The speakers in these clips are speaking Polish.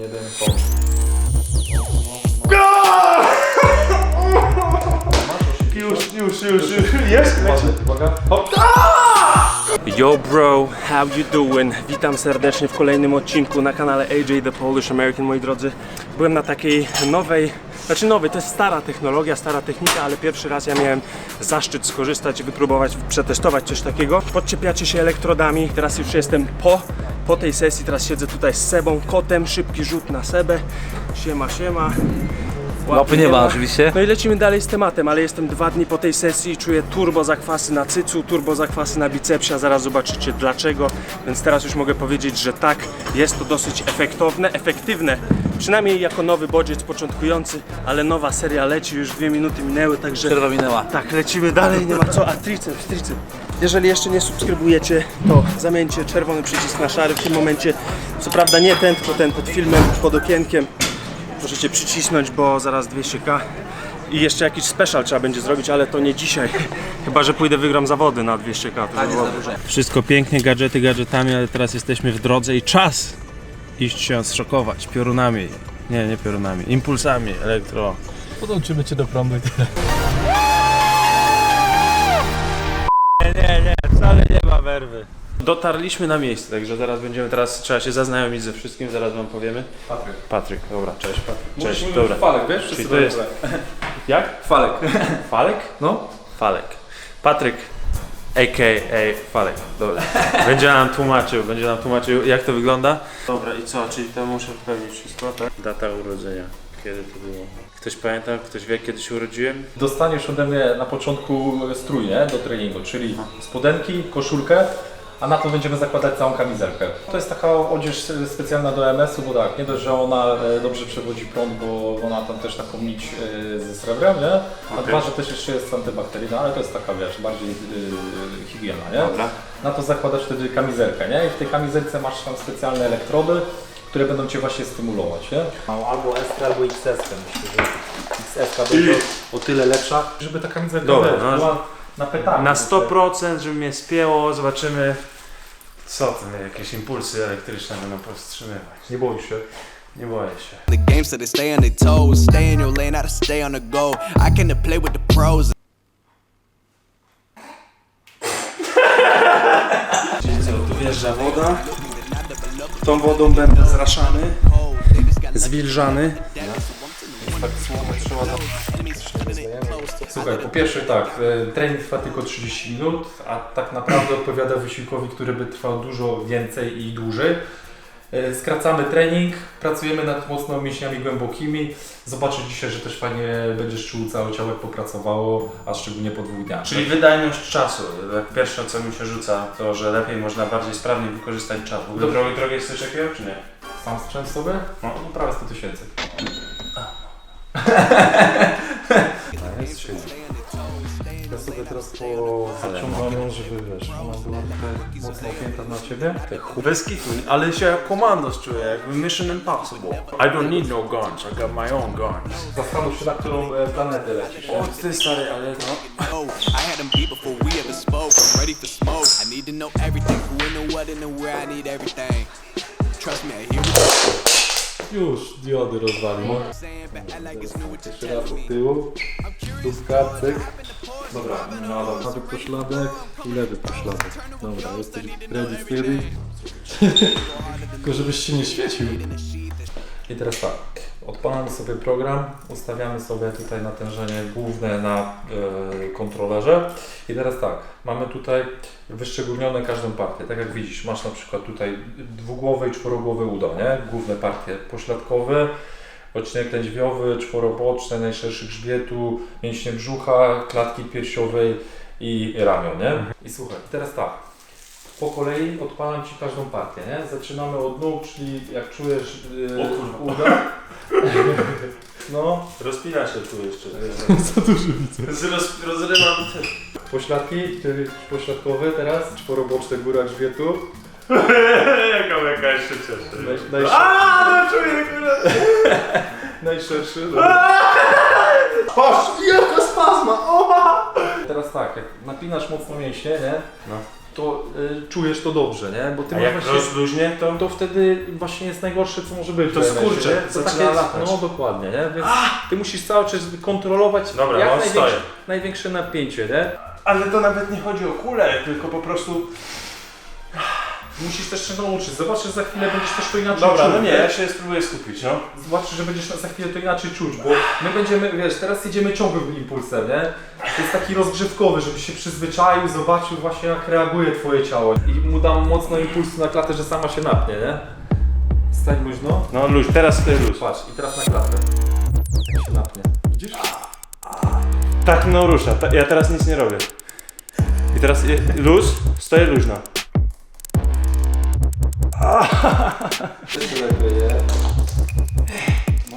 jeden, hop. Już, już, już, już. Jest? Uwaga, hop. Yo bro, how you doing? Witam serdecznie w kolejnym odcinku na kanale AJ The Polish American, moi drodzy. Byłem na takiej nowej, znaczy nowej, to jest stara technologia, stara technika, ale pierwszy raz ja miałem zaszczyt skorzystać i wypróbować, przetestować coś takiego. Podczepiacie się elektrodami, teraz już jestem po, po tej sesji, teraz siedzę tutaj z Sebą, kotem, szybki rzut na Sebę. Siema, siema. Łapy nie ma oczywiście. No i lecimy dalej z tematem, ale jestem dwa dni po tej sesji i czuję turbo zakwasy na cycu, turbo zakwasy na bicepsie, a zaraz zobaczycie dlaczego. Więc teraz już mogę powiedzieć, że tak, jest to dosyć efektowne, efektywne. Przynajmniej jako nowy bodziec początkujący, ale nowa seria leci, już dwie minuty minęły, także Przerwa minęła. tak, lecimy dalej, nie ma co. A triceps, triceps. Jeżeli jeszcze nie subskrybujecie, to zamieńcie czerwony przycisk na szary w tym momencie. Co prawda nie ten, tylko ten pod filmem, pod okienkiem. Możecie przycisnąć, bo zaraz 200k. I jeszcze jakiś special trzeba będzie zrobić, ale to nie dzisiaj. Chyba, że pójdę wygram zawody na 200k. To. Wszystko pięknie, gadżety gadżetami, ale teraz jesteśmy w drodze i czas iść się zszokować piorunami. Nie, nie piorunami, impulsami elektro. Podłączymy cię do prądu i tyle. Nie, nie, ma werwy. Dotarliśmy na miejsce, także zaraz będziemy teraz, trzeba się zaznajomić ze wszystkim, zaraz wam powiemy. Patryk. Patryk, dobra, cześć Patryk. Cześć, Mówisz dobra. Falek, wiesz? Czyli Wszyscy to jest-. Jak? Falek. Falek? No. Falek. Patryk, a.k.a. Falek, dobra. Będzie nam tłumaczył, będzie nam tłumaczył jak to wygląda. Dobra i co, czyli to muszę wypełnić wszystko, tak? Data urodzenia, kiedy to było? Ktoś pamięta, ktoś wie kiedy się urodziłem? Dostaniesz ode mnie na początku strój, nie? Do treningu, czyli spodenki, koszulkę, a na to będziemy zakładać całą kamizelkę. To jest taka odzież specjalna do MS-u, bo tak, nie dość, że ona e, dobrze przewodzi prąd, bo ona tam też taką nić e, ze srebrem, nie? A Okej. dwa, że też jeszcze jest antybakteryjna, ale to jest taka, wiesz, bardziej e, higiena, nie? Dobra. Na to zakładasz wtedy kamizelkę, nie? I w tej kamizelce masz tam specjalne elektrody, które będą Cię właśnie stymulować, nie? Albo S, albo XS, myślę, że XS będzie o tyle lepsza, żeby ta kamizelka Dobra, wiesz, no. była na pytanie. Na 100% żeby mnie spięło, zobaczymy co mnie, jakieś impulsy elektryczne będą powstrzymywać. Nie boisz się. Nie boję się. The game so they stay on their toes. Stay in your lane, to stay on the go. I came to play with the pros. Tą wodą będę zraszany, zwilżany. Słuchaj, po pierwsze tak, e, trening trwa tylko 30 minut, a tak naprawdę odpowiada wysiłkowi, który by trwał dużo więcej i dłużej. E, Skracamy trening, pracujemy nad mocno mięśniami głębokimi. Zobaczysz dzisiaj, że też fajnie będziesz czuł całe ciało, jak popracowało, a szczególnie po dwóch dniach. Czyli wydajność czasu. Tak Pierwsze co mi się rzuca, to że lepiej można bardziej sprawnie wykorzystać czas. W ogóle Dobrze. drogi, drogi jesteś takiego czy nie? sam sprzęt sobie? No. No prawie 100 tysięcy. Ja sobie teraz pociągam, żeby wiesz, ona była mocno opięta na ciebie. Bez kitu, ale się jak komandos czuję, jakby Mission Impossible. I don't need no guns, I got my own guns. Zastanów się, na którą e, planetę lecisz. O ty stary, ale no. Oh, I had them beat before we ever spoke. I'm ready for smoke. I need to know everything. Who in the what and the where. I need everything. Trust me, I hear Już diody rozwalił. Jeszcze raz od tyłu. Dubka, cyk. Dobra, no dobra. Prawy poszladek i lewy poszladek. Dobra, jesteś ready, steady. Tylko żebyś się nie świecił. I teraz tak, odpalamy sobie program, ustawiamy sobie tutaj natężenie główne na e, kontrolerze i teraz tak, mamy tutaj wyszczególnione każdą partię, tak jak widzisz, masz na przykład tutaj dwugłowe i czworogłowe udo, nie? Główne partie pośladkowe, odcinek lędźwiowy, czworoboczny, najszerszy grzbietu, mięśnie brzucha, klatki piersiowej i ramion, nie? I słuchaj, teraz tak, po kolei odpalam Ci każdą partię, nie? Zaczynamy od nóg, czyli jak czujesz yy, O kurwa. uda. No, Rozpina się tu jeszcze. Za dużo widzę. Roz, rozrywam te... pośladki, czyli pośladkowy teraz, czworoboczne góra grzbietu. Jaka jaka jeszcze cieszy. Naj, najsz, Aaa, czuję kurwa. najszerszy. no. Patrz, jaka spazma! O! Teraz tak, jak napinasz mocno mięśnie, nie? No. To y, czujesz to dobrze, nie? Bo ty A masz jak właśnie... rozluźnie, to... To wtedy właśnie jest najgorsze, co może być. To w skurcze, nie? To zaczyna latać. No dokładnie, nie? Więc ty musisz cały czas kontrolować Dobra, jak no, największe, stoję. największe napięcie, nie? Ale to nawet nie chodzi o kulę, tylko po prostu... Musisz też się nauczyć. Zobaczysz, za chwilę będziesz też to inaczej Dobra, czuć. no nie, nie? ja się spróbuję skupić, no. Zobaczysz, że będziesz za chwilę to inaczej czuć, bo my będziemy, wiesz, teraz jedziemy ciągłym impulsem, nie? To jest taki rozgrzewkowy, żeby się przyzwyczaił, zobaczył właśnie jak reaguje twoje ciało. I mu dam mocno impulsu na klatę, że sama się napnie, nie? Stań luźno. No luz, teraz ty luz. Patrz, i teraz na klatę. Jak się napnie. Widzisz? Tak, no rusza, ta, ja teraz nic nie robię. I teraz je, luz, stoję luźno. Co się nagryje? No,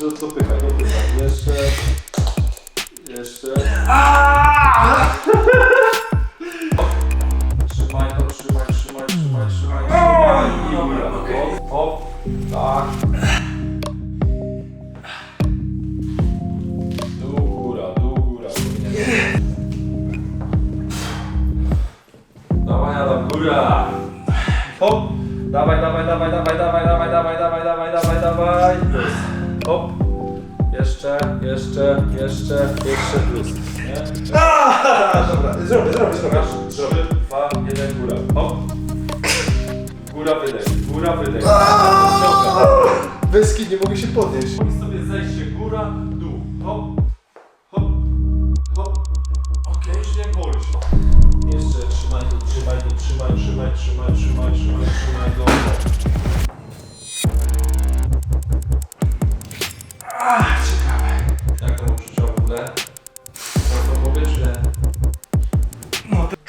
to, to, to. Jeszcze... Jeszcze... Aaaa! Jeszcze, jeszcze, plus. Nie? Dobra, zrobię, zrobię, zrobię. Trzy, dwa, jeden, góra. Hop. Góra, wydech, góra, wydech. Wyski, nie mogę się podnieść. I sobie zejście góra, dół. Hop, hop, hop. Okej, już nie boli się. Jeszcze trzymaj tu, trzymaj tu, trzymaj, trzymaj, trzymaj, trzymaj, trzymaj, trzymaj go.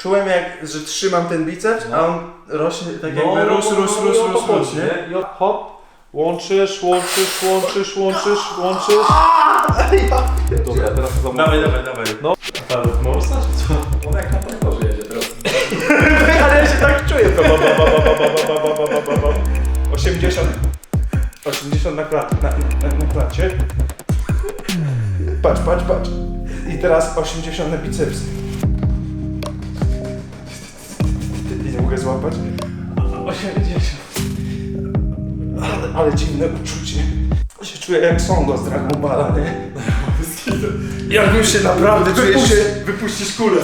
Czułem jak, że trzymam ten biceps, a on rośnie tak jakby No, rósł, no, rósł, no, rósł, rósł, rósł, nie? I hop, łączysz, łączysz, łączysz, łączysz, łączysz. Dobra, teraz to zamówię. Dawaj, dawaj, dawaj. No. Paweł, Morsa, czy co? On jak na traktorze jedzie teraz. Ale ja się tak czuję. Ba, ba, ba, ba, ba, ba, ba, ba, ba, ba, ba, ba. 80. 80 na, klat, na, na, na klacie. Patrz, patrz, patrz. I teraz 80 na bicepsy. Złapać. 80. Ale, ale dziwne uczucie. Się czuję jak Songo z Dragon Balla, nie? Jakbym się naprawdę czuję się... Wypuścisz kulę.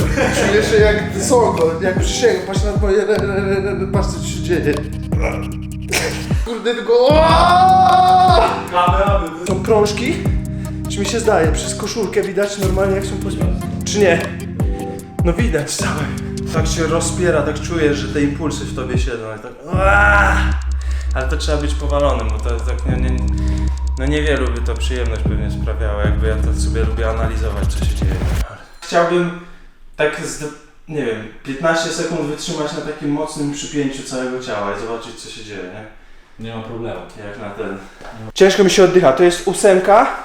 Czuję się jak Songo, jak przysięgam, patrz na moje... re- re- re- re- Patrz co ci się dzieje. Kurde, tylko... Są prążki? Czy mi się zdaje? Przez koszulkę widać normalnie jak są poświęcone. Czy nie? No widać całe. Tak się rozpiera, tak czuję, że te impulsy w tobie siedzą. i Tak... Ale to trzeba być powalonym, bo to jest tak nie, nie, no niewielu by to przyjemność pewnie sprawiało, jakby ja to sobie lubię analizować, co się dzieje. Chciałbym tak z, nie wiem, 15 sekund wytrzymać na takim mocnym przypięciu całego ciała i zobaczyć, co się dzieje, nie? Nie ma problemu. Jak na ten. Ciężko mi się oddycha. To jest ósemka.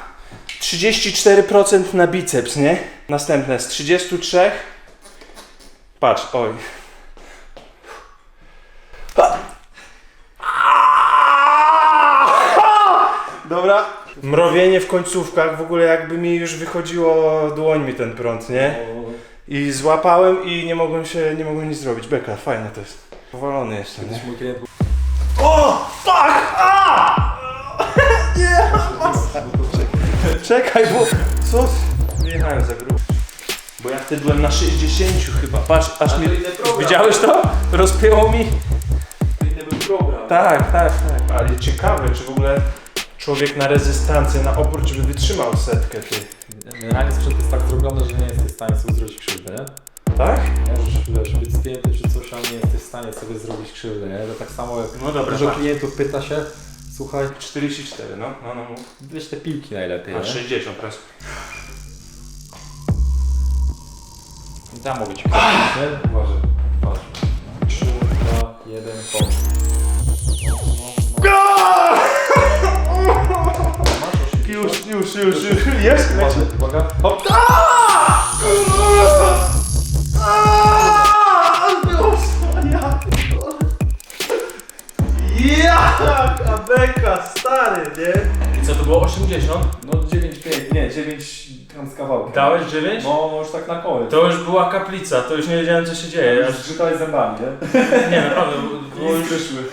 34% na biceps, nie? Następne z 33. Patrz, oj. Dobra. Mrowienie w końcówkach, w ogóle jakby mi już wychodziło dłońmi ten prąd, nie? I złapałem i nie mogłem się, nie mogłem nic zrobić. Beka, fajne to jest. Powalony jestem, nie? Kiedyś mój klient był... O! Fuck! A! Nie! Czekaj, bo... Co? Wyjechałem za grubo. Bo ja wtedy byłem na 60 chyba. Patrz, aż mi... Widziałeś to? Rozpięło mi. Inny był program. Tak, tak, tak. Ale ciekawe, czy w ogóle człowiek na rezystancję, na opór, czy by wytrzymał setkę, ty. Generalnie sprzęt jest tak zrobiony, że nie jesteś w stanie sobie zrobić krzywdy, nie? Tak? Możesz wiesz, być spięty czy coś, ale nie jesteś w stanie sobie zrobić krzywdy, nie? To tak samo jak No dobra, dużo tak. klientów pyta się, słuchaj, 44, no, no, no. weź te piłki najlepiej, A nie? 60 teraz. Tam mogę ci powiedzieć? Uważaj. 3, 2, 1, hop. Już, już, już, już. Jest? Uważaj, uwaga, hop! Beka, stary, nie? I co, to było 80? No 9, 5, nie, 9, tam z kawałkiem. Dałeś 9? No, no już tak na koniec. To już była kaplica, to już nie wiedziałem co się dzieje. Ja, Już zgrzytałeś zębami, nie? nie, naprawdę, bo- bo już, wyszły.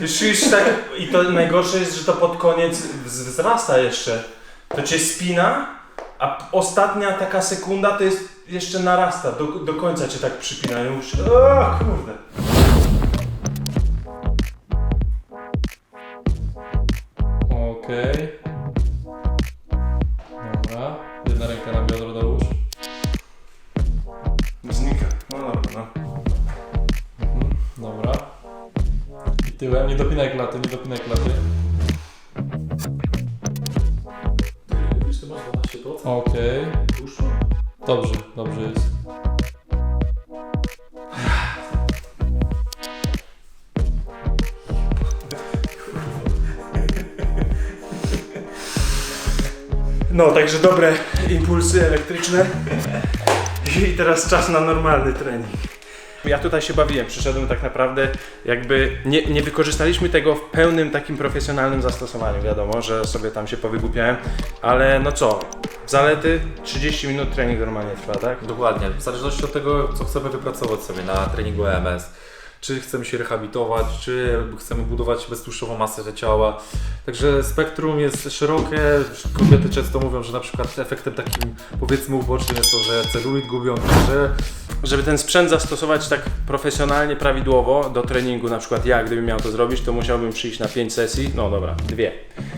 już, już tak... I to najgorsze jest, że to pod koniec wz- wzrasta jeszcze. To cię spina, a ostatnia taka sekunda to jest jeszcze narasta. Do, do końca cię tak przypina. I już... O kurde. Tyłem. Nie dopinaj klaty, nie dopinaj klaty. Okej. Dobrze, dobrze jest. No, także dobre impulsy elektryczne. I teraz czas na normalny trening. Ja tutaj się bawiłem, przyszedłem tak naprawdę, jakby nie, nie wykorzystaliśmy tego w pełnym takim profesjonalnym zastosowaniu. Wiadomo, że sobie tam się powygłupiałem, ale no co, zalety 30 minut trening normalnie trwa, tak? Dokładnie, w zależności od tego, co chcemy wypracować sobie na treningu EMS. Czy chcemy się rehabilitować, czy chcemy budować beztłuszczową masę ciała. Także spektrum jest szerokie. Kobiety często mówią, że na przykład efektem takim powiedzmy ubocznym jest to, że celulit gubią, że Żeby ten sprzęt zastosować tak profesjonalnie, prawidłowo do treningu, na przykład ja, gdybym miał to zrobić, to musiałbym przyjść na 5 sesji, no dobra, dwie.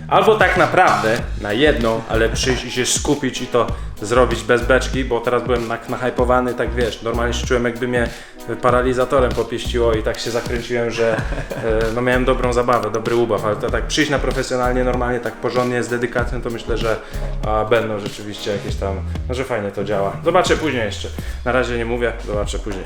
Albo tak naprawdę na jedną, ale przyjść i się skupić i to zrobić bez beczki, bo teraz byłem tak nahypowany, tak wiesz, normalnie się czułem jakby mnie paralizatorem popieściło i tak się zakręciłem, że e, no miałem dobrą zabawę, dobry ubaw, ale to tak przyjść na profesjonalnie, normalnie, tak porządnie, z dedykacją, to myślę, że a, będą rzeczywiście jakieś tam, no że fajnie to działa. Zobaczę później jeszcze. Na razie nie mówię, zobaczę później.